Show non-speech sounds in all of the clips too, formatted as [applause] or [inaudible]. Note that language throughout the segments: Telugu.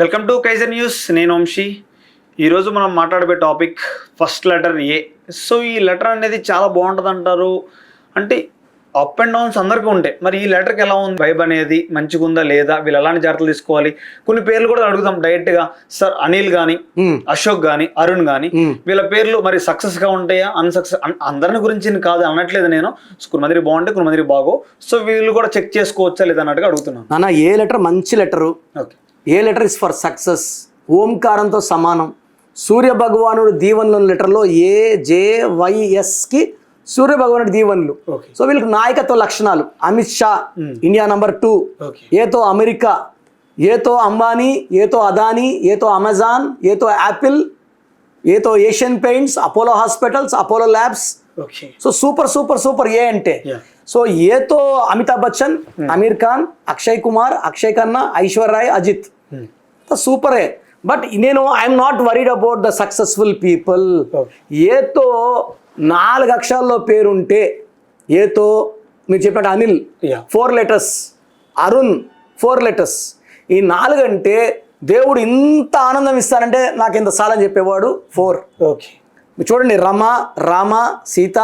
Welcome to Kaiser news. నేను వంశీ. ఈరోజు మనం మాట్లాడబోయే topic first letter A. So ఈ లెటర్ అనేది చాలా బాగుంటుంది అంటారు. అంటే అప్ అండ్ డౌన్స్ అందరికీ ఉంటాయి. మరి ఈ లెటర్కి ఎలా ఉంది? వైబ్ అనేది మంచిగా ఉందా? లేదా? వీళ్ళు ఎలాంటి జాగ్రత్తలు తీసుకోవాలి? కొన్ని పేర్లు కూడా అడుగుతాం డైరెక్ట్గా సార్ అనిల్ కానీ. అశోక్ కానీ అరుణ్ కానీ. వీళ్ళ పేర్లు మరి సక్సెస్గా ఉంటాయా? అన్సక్సెస్ అందరిని గురించి కాదు అనట్లేదు నేను. సో కొన్ని మంది బాగుంటే కొన్ని మంది బాగో సో వీళ్ళు కూడా చెక్ చేసుకోవచ్చా? లేదా? అన్నట్టుగా అడుగుతున్నాను. నాన్న ఏ లెటర్ మంచి letter? Okay. A letter is for success? ఓంకారంతో సమానం. సూర్య భగవానుడు దీవెనలు లెటర్లో ఏ జే వైఎస్కి సూర్య భగవానుడి దీవెనలు. సో వీళ్ళకి నాయకత్వ లక్షణాలు. Amit Shah India number two. ఏతో అమెరికా ఏతో అంబానీ ఏతో అదానీ ఏతో అమెజాన్ ఏతో యాపిల్ ఏతో Asian paints Apollo hospitals Apollo labs. So super super super A అంటే సో ఏతో అమితాబ్ బచ్చన్ అమీర్ ఖాన్ అక్షయ్ కుమార్ అక్షయ్ ఖన్నా ఐశ్వర్ రాయ్ అజిత్. సూపరే. బట్ నేను I'm not worried about the successful people. ఏతో నాలుగు అక్షరాల్లో పేరుంటే ఏతో మీరు చెప్పినట్టు Anil four letters Arun four letters. ఈ నాలుగు అంటే దేవుడు ఇంత ఆనందం ఇస్తానంటే నాకు ఇంత సాలని చెప్పేవాడు ఫోర్. ఓకే మీరు చూడండి రమ రామ సీత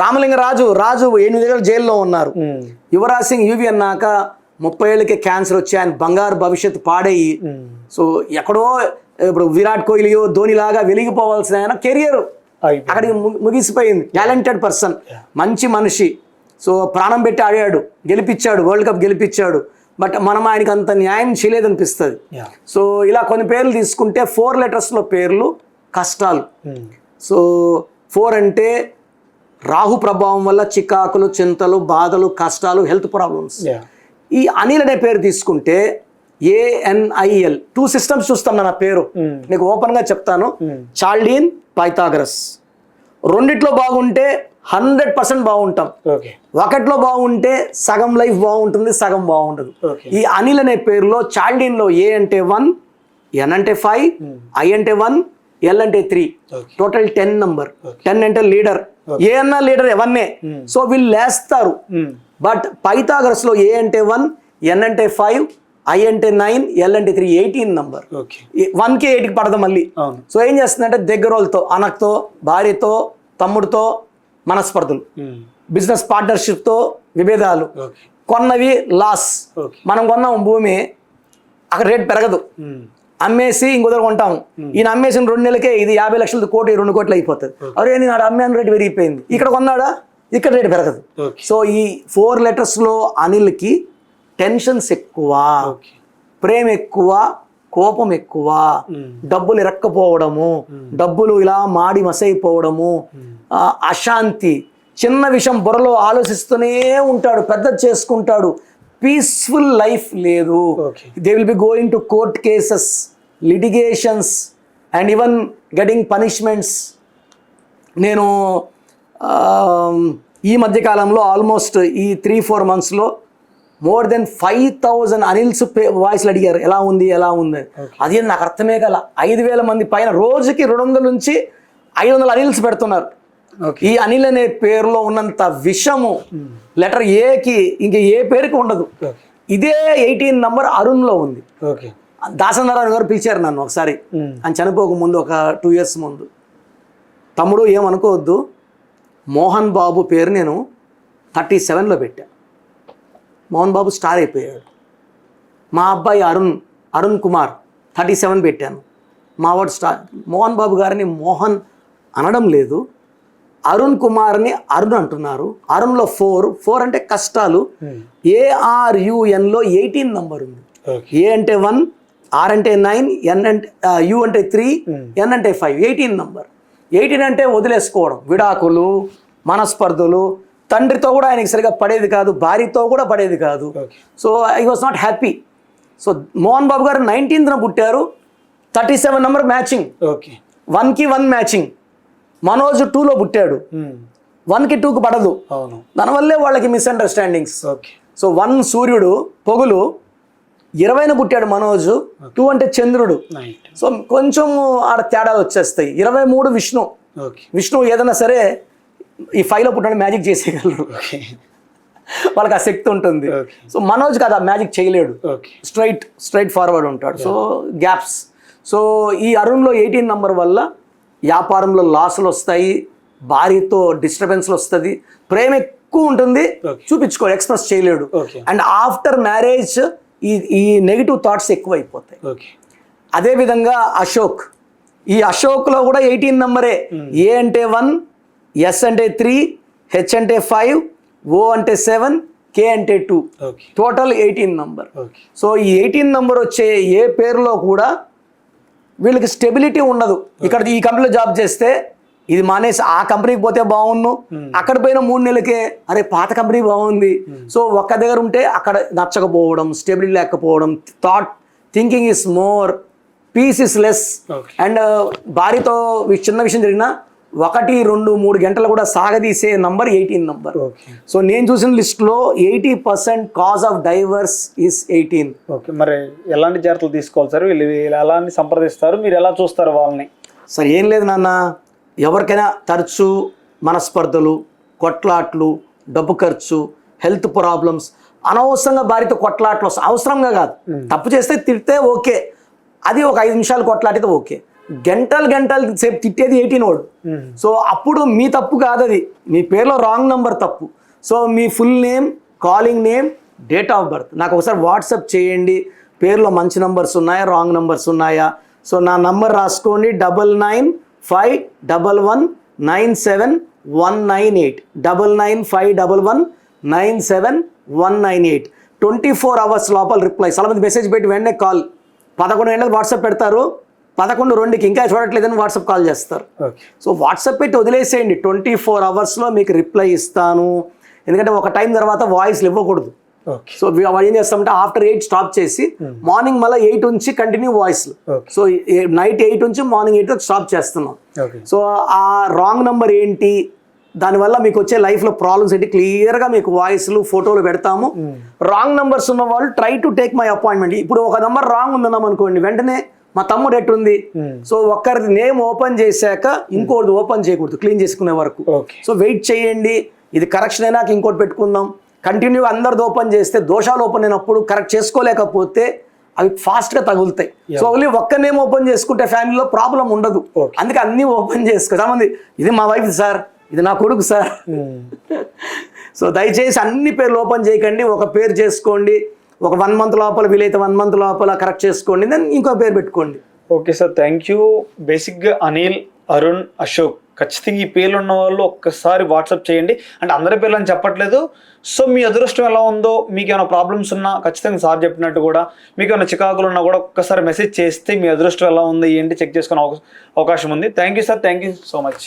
రామలింగరాజు రాజు ఎనిమిది ఏళ్ళు జైల్లో ఉన్నారు. యువరాజ్ సింగ్ యూవి అన్నాక ముప్పై ఏళ్ళకి క్యాన్సర్ వచ్చి ఆయన బంగారు భవిష్యత్తు పాడయ్యి సో ఎక్కడో ఇప్పుడు విరాట్ కోహ్లీయో ధోనిలాగా వెలిగిపోవాల్సిన ఆయన కెరియర్. అక్కడికి ముగిసిపోయింది. టాలెంటెడ్ పర్సన్ మంచి మనిషి. సో ప్రాణం పెట్టి ఆడాడు. గెలిపించాడు. వరల్డ్ కప్ గెలిపించాడు. బట్ మనం ఆయనకి అంత న్యాయం చేయలేదనిపిస్తుంది. సో ఇలా కొన్ని పేర్లు తీసుకుంటే ఫోర్ లెటర్స్లో పేర్లు కష్టాలు. సో ఫోర్ అంటే రాహు ప్రభావం వల్ల చికాకులు చింతలు బాధలు కష్టాలు హెల్త్ ప్రాబ్లమ్స్. ఈ అనిల్ అనే పేరు తీసుకుంటే ఏఎన్ఐఎల్ టూ సిస్టమ్స్ చూస్తాం నా పేరు. నీకు ఓపెన్గా చెప్తాను. Chaldean Pythagoras. రెండిట్లో బాగుంటే హండ్రెడ్ పర్సెంట్ బాగుంటాం. ఒకటిలో బాగుంటే సగం లైఫ్ బాగుంటుంది సగం బాగుంటుంది ఈ అనిల్ అనే పేరులో చాల్డీన్లో ఏ అంటే వన్ ఎన్ అంటే ఫైవ్ ఐ అంటే వన్ ఎల్ అంటే three total ten number ten అంటే లీడర్ ఏ అన్నా లీడర్ వన్నే సో వీళ్ళు లేస్తారు. బట్ పైథాగరస్లో ఏ అంటే వన్ ఎన్ అంటే ఫైవ్ ఐ అంటే నైన్ ఎల్ అంటే త్రీ ఎయిటీన్ నంబర్ ఓకే వన్కి ఎయిట్కి పడదు మళ్ళీ. సో ఏం చేస్తుందంటే దగ్గర వాళ్ళతో అనక్తో భార్యతో తమ్ముడితో మనస్పర్ధలు. బిజినెస్ పార్ట్నర్షిప్తో విభేదాలు. కొన్నవి లాస్ మనం కొన్నాం భూమి అక్కడ రేట్ పెరగదు. అమ్మేసి ఇంకో దగ్గర కొంటాం. ఈయన అమ్మేసిన రెండు నెలలకే ఇది యాభై లక్షల కోటి రెండు కోట్లు అయిపోతుంది. అరే నేను అమ్మాను రేటు పెరిగిపోయింది. ఇక్కడ కొన్నాడా? ఇక్కడ రేటు పెరగదు. సో ఈ ఫోర్ లెటర్స్లో అనిల్కి టెన్షన్స్ ఎక్కువ ప్రేమ ఎక్కువ కోపం ఎక్కువ డబ్బులు ఇరక్కపోవడము డబ్బులు ఇలా మాడి మసైపోవడము అశాంతి చిన్న విషయం బుర్రలో ఆలోచిస్తూనే ఉంటాడు పెద్ద చేసుకుంటాడు. పీస్ఫుల్ లైఫ్ లేదు. They will be going to court cases litigations and even getting punishments నేను ఈ మధ్య కాలంలో ఆల్మోస్ట్ ఈ త్రీ ఫోర్ మంత్స్లో more than five thousand Anils వాయిస్లు అడిగారు. ఎలా ఉంది ఎలా ఉంది? అది నాకు అర్థమే కల. ఐదు వేల మంది పైన రోజుకి రెండు వందల నుంచి ఐదు వందల అనిల్స్ పెడుతున్నారు. ఈ అనిల్ అనే పేరులో ఉన్నంత విషము లెటర్ ఏకి ఇంక ఏ పేరుకి ఉండదు. ఇదే ఎయిటీన్ నంబర్ అరుణ్లో ఉంది. ఓకే దాసనారాయణ గారు పిలిచారు నన్ను ఒకసారి. ఆయన చనిపోక ముందు ఒక టూ ఇయర్స్ ముందు. తమ్ముడు ఏమనుకోవద్దు మోహన్ బాబు పేరు నేను థర్టీ సెవెన్లో పెట్టా. మోహన్ బాబు స్టార్ అయిపోయాడు. మా అబ్బాయి అరుణ్ అరుణ్ కుమార్ థర్టీ సెవెన్ పెట్టాను. మా వాడు స్టార్ మోహన్ బాబు గారిని మోహన్ అనడం లేదు. అరుణ్ కుమార్ని అరుణ్ అంటున్నారు. అరుణ్లో ఫోర్. ఫోర్ అంటే కష్టాలు. ఏఆర్యుఎన్లో ఎయిటీన్ నంబర్ ఉంది. ఏ అంటే వన్ ఆర్ అంటే నైన్ ఎన్ అంటే యు అంటే త్రీ ఎన్ అంటే ఫైవ్. Eighteen number. ఎయిటీన్ అంటే వదిలేసుకోవడం. విడాకులు మనస్పర్ధలు. తండ్రితో కూడా ఆయనకి సరిగా పడేది కాదు. భార్యతో కూడా పడేది కాదు. So I was not happy so Mohan Babu garu నైన్టీన్త్న పుట్టారు. Thirty seven number matching. Okay వన్కి వన్ మ్యాచింగ్. మనోజ్ టూలో పుట్టాడు. వన్కి టూకి పడదు. అవును. దానివల్లే వాళ్ళకి మిస్అండర్స్టాండింగ్స్ ఓకే. సో వన్ సూర్యుడు పొగులు ఇరవైన పుట్టాడు మనోజు టూ అంటే చంద్రుడు. సో కొంచెం ఆడ తేడాలు వచ్చేస్తాయి. ఇరవై మూడు విష్ణు విష్ణు ఏదైనా సరే ఈ ఫైవ్లో పుట్టిన మ్యాజిక్ చేసేయగలరు వాళ్ళకి ఆ శక్తి ఉంటుంది. సో మనోజ్ కదా మ్యాజిక్ చేయలేడు. స్ట్రైట్ స్ట్రైట్ ఫార్వర్డ్ ఉంటాడు. So gaps. సో ఈ అరుణ్లో ఎయిటీన్ నంబర్ వల్ల వ్యాపారంలో లాసులు వస్తాయి భార్యతో డిస్టర్బెన్స్లు వస్తుంది. ప్రేమ ఎక్కువ ఉంటుంది. చూపించుకో ఎక్స్ప్రెస్ చేయలేడు. అండ్ ఆఫ్టర్ మ్యారేజ్ ఈ ఈ నెగిటివ్ థాట్స్ ఎక్కువ అయిపోతాయి ఓకే అదేవిధంగా అశోక్. ఈ అశోక్లో కూడా ఎయిటీన్ నంబరే ఏ. అంటే వన్ ఎస్ అంటే త్రీ హెచ్ అంటే ఫైవ్ ఓ అంటే సెవెన్ కే అంటే two total eighteen number so ఈ ఎయిటీన్ నంబర్ వచ్చే ఏ పేరులో కూడా వీళ్ళకి స్టెబిలిటీ ఉండదు. ఇక్కడ ఈ కంపెనీలో జాబ్ చేస్తే ఇది మానేసి ఆ కంపెనీకి పోతే బాగుండు. అక్కడ పోయిన మూడు నెలలకే అరే పాత కంపెనీ బాగుంది. సో ఒక్క దగ్గర ఉంటే అక్కడ నచ్చకపోవడం స్టెబిలిటీ లేకపోవడం thought thinking is more peace is less. And భార్యతో చిన్న విషయం జరిగినా ఒకటి రెండు మూడు గంటలు కూడా సాగదీసే number eighteen number okay so నేను చూసిన లిస్ట్లో eighty percent cause of divorce is eighteen okay మరి ఎలాంటి జాగ్రత్తలు తీసుకోవాలి సార్? వీళ్ళు వీళ్ళు ఎలాంటి సంప్రదిస్తారు? మీరు ఎలా చూస్తారు వాళ్ళని? సరే ఏం లేదు నాన్న. ఎవరికైనా తరచు మనస్పర్ధలు కొట్లాట్లు డబ్బు ఖర్చు హెల్త్ ప్రాబ్లమ్స్ అనవసరంగా భార్యతో కొట్లాట్లు అవసరంగా కాదు. తప్పు చేస్తే తిడితే ఓకే. అది ఒక ఐదు నిమిషాలు కొట్లాడితే ఓకే. గంటలు గంటలు సేపు తిట్టేది ఎయిటీన్ వాడు. సో అప్పుడు మీ తప్పు కాదు అది. మీ పేరులో రాంగ్ నంబర్ తప్పు. So me full name calling name date of birth. నాకు ఒకసారి వాట్సాప్ చేయండి. పేరులో మంచి నంబర్స్ ఉన్నాయా రాంగ్ నంబర్స్ ఉన్నాయా? సో నా నంబర్ రాసుకోండి. Double nine five double one nine seven one nine eight. Double nine five double one nine seven one nine eight. Twenty four hours లోపల రిప్లై. చాలా మంది మెసేజ్ పెట్టి వెంటనే కాల్. పదకొండు గంటలకు వాట్సాప్ పెడతారు. పదకొండు రెండుకి ఇంకా చూడట్లేదని వాట్సాప్ కాల్ చేస్తారు. సో వాట్సాప్ పెట్టి వదిలేసేయండి. ట్వంటీ ఫోర్ అవర్స్లో మీకు రిప్లై ఇస్తాను. ఎందుకంటే ఒక టైం తర్వాత వాయిస్లు ఇవ్వకూడదు. సో ఏం చేస్తామంటే ఆఫ్టర్ ఎయిట్ స్టాప్ చేసి మార్నింగ్ మళ్ళీ ఎయిట్ నుంచి కంటిన్యూ వాయిస్లు. సో నైట్ ఎయిట్ నుంచి మార్నింగ్ ఎయిట్ స్టాప్ చేస్తున్నాం. సో ఆ రాంగ్ నంబర్ ఏంటి? దానివల్ల మీకు వచ్చే లైఫ్లో ప్రాబ్లమ్స్ ఏంటి? క్లియర్గా మీకు వాయిస్లు ఫోటోలు పెడతాము. రాంగ్ నంబర్స్ ఉన్న వాళ్ళు try to take my appointment. ఇప్పుడు ఒక నంబర్ రాంగ్ ఉందన్నాం అనుకోండి వెంటనే మా తమ్ముడు ఎట్టుంది? సో ఒక్కరిది నేమ్ ఓపెన్ చేశాక ఇంకోటిది ఓపెన్ చేయకూడదు క్లీన్ చేసుకునే వరకు. సో వెయిట్ చేయండి ఇది కరెక్షన్ అయినాక ఇంకోటి పెట్టుకుందాం. కంటిన్యూ అందరిది ఓపెన్ చేస్తే దోషాలు ఓపెన్ అయినప్పుడు కరెక్ట్ చేసుకోలేకపోతే అవి ఫాస్ట్గా తగులుతాయి. సో ఓన్లీ ఒక్క నేమ్ ఓపెన్ చేసుకుంటే ఫ్యామిలీలో ప్రాబ్లం ఉండదు. అందుకే అన్ని ఓపెన్ చేసుకో. చాలామంది ఇది మా వైఫ్ సార్ ఇది నా కొడుకు సార్. [laughs] సో దయచేసి అన్ని పేర్లు ఓపెన్ చేయకండి ఒక పేరు చేసుకోండి. ఒక వన్ మంత్ లోపల వీలైతే వన్ మంత్ లోపల కరెక్ట్ చేసుకోండి దెన్ ఇంకో పేరు పెట్టుకోండి. ఓకే సార్ థ్యాంక్ యూ బేసిక్గా అనిల్ అరుణ్ అశోక్ ఖచ్చితంగా ఈ పేర్లు ఉన్న వాళ్ళు ఒక్కసారి వాట్సాప్ చేయండి. అంటే అందరి పేర్లు అని చెప్పట్లేదు. సో మీ అదృష్టం ఎలా ఉందో మీకు ఏమైనా ప్రాబ్లమ్స్ ఉన్నా ఖచ్చితంగా సార్ చెప్పినట్టు కూడా మీకు ఏమైనా చికాకులు ఉన్నా కూడా ఒక్కసారి మెసేజ్ చేస్తే మీ అదృష్టం ఎలా ఉందో ఏంటి చెక్ చేసుకునే అవకాశం ఉంది. Thank you sir thank you so much